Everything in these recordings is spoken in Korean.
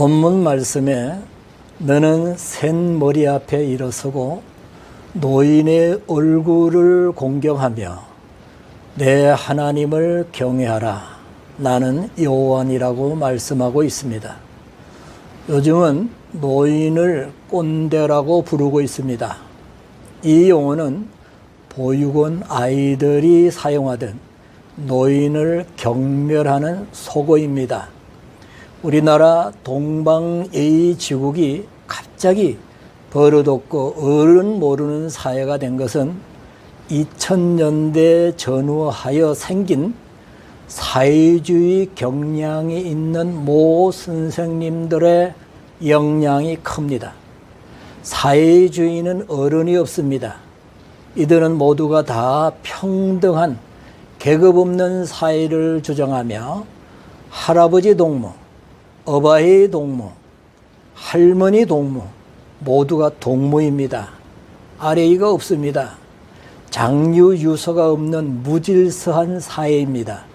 본문 말씀에 너는 센 머리 앞에 일어서고 노인의 얼굴을 공경하며 내 하나님을 경외하라. 나는 여호와니라고 말씀하고 있습니다. 요즘은 노인을 꼰대라고 부르고 있습니다. 이 용어는 보육원 아이들이 사용하던 노인을 경멸하는 속어입니다. 우리나라 동방예의 지국이 갑자기 버릇없고 어른 모르는 사회가 된 것은 2000년대 전후하여 생긴 사회주의 경향이 있는 모 선생님들의 영향이 큽니다. 사회주의는 어른이 없습니다. 이들은 모두가 다 평등한 계급 없는 사회를 주장하며 할아버지 동무, 어바이 동무, 할머니 동무 모두가 동무입니다. 아래이가 없습니다. 장유 유서가 없는 무질서한 사회입니다.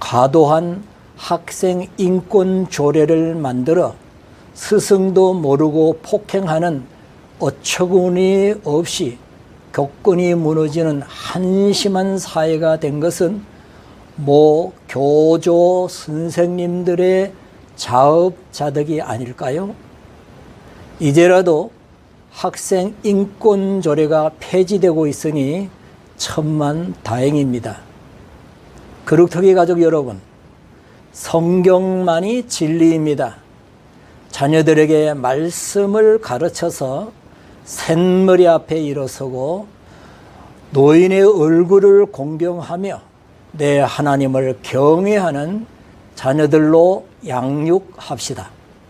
과도한 학생 인권 조례를 만들어 스승도 모르고 폭행하는 어처구니 없이 교권이 무너지는 한심한 사회가 된 것은 모 교조 선생님들의 자업자득이 아닐까요? 이제라도 학생 인권 조례가 폐지되고 있으니 천만 다행입니다. 그룹터기 가족 여러분, 성경만이 진리입니다. 자녀들에게 말씀을 가르쳐서 샌머리 앞에 일어서고 노인의 얼굴을 공경하며 내 하나님을 경외하는 자녀들로 양육합시다.